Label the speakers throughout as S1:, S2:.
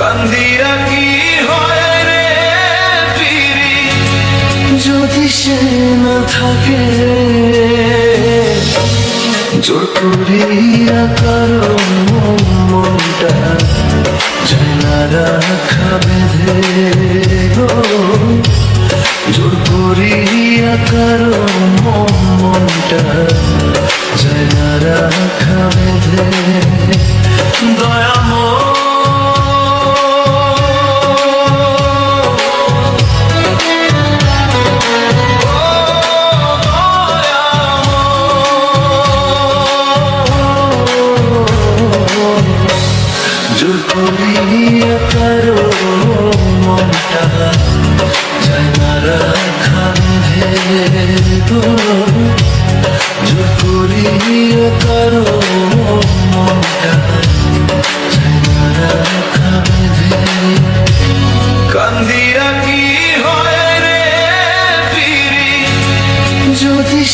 S1: কান্দিয়া কি হয় রে পিরি? যদি সে না থাকে জোর করিয়া কারও মনটা যায় না রাখা বেঁধে জোর করিয়া কারও মনটা যায় না রাখা বেঁধে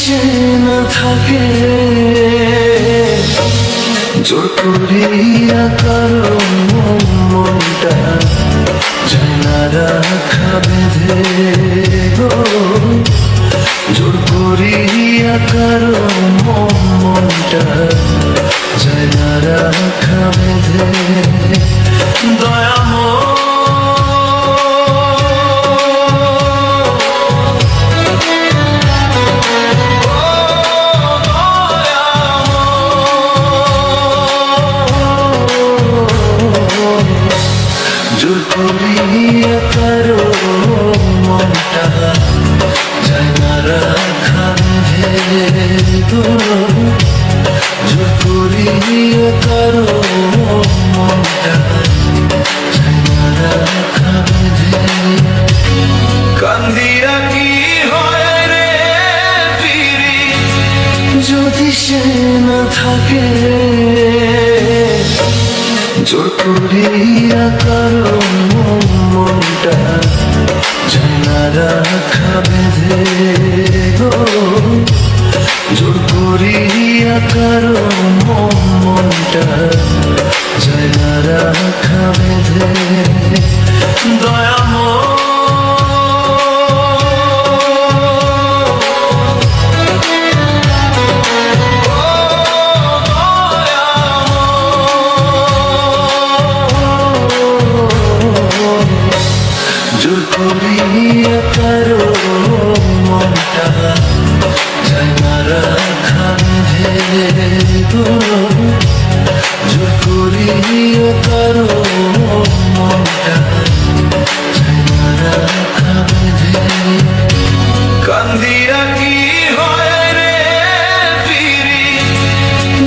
S1: সে না থাকে। জোর করিয়া কারও মনটা যায় না রাখা বেঁধে গো। জোর করিয়া কারও মনটা যায় না রাখা বেঁধে দয়াময় সে না থাকে। জোর করিয়া কারও মনটা যায় না রাখা বেঁধে। জোর করিয়া কারও মনটা যায় না রাখা বেঁধে। দয়াময় করিয়া কারও মনটা। যায় না রাখা ভেদো জোর করিয়া কারও মনটা। যায় না রাখা কান্দিয়া কি হয় রে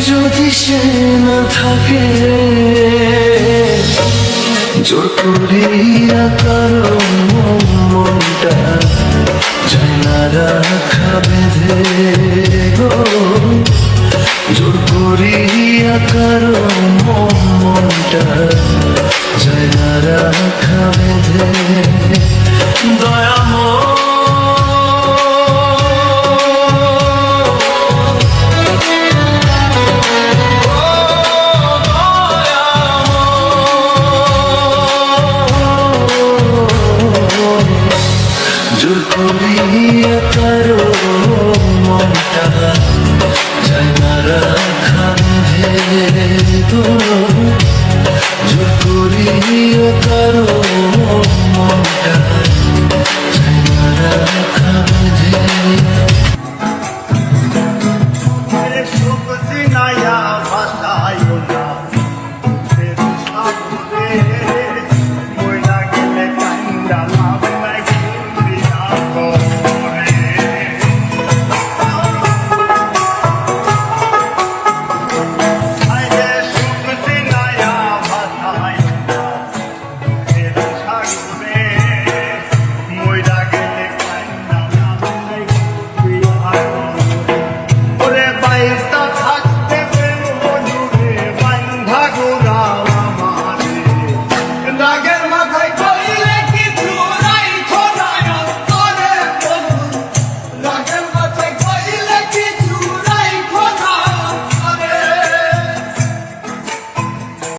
S1: যদি সে না থাকে করিয়া কারও মনটা যায় না রাখা বেঁধে গো। জোর করিয়া কারও মনটা যায় দয়াময় যায় না রাখা কারও মনটা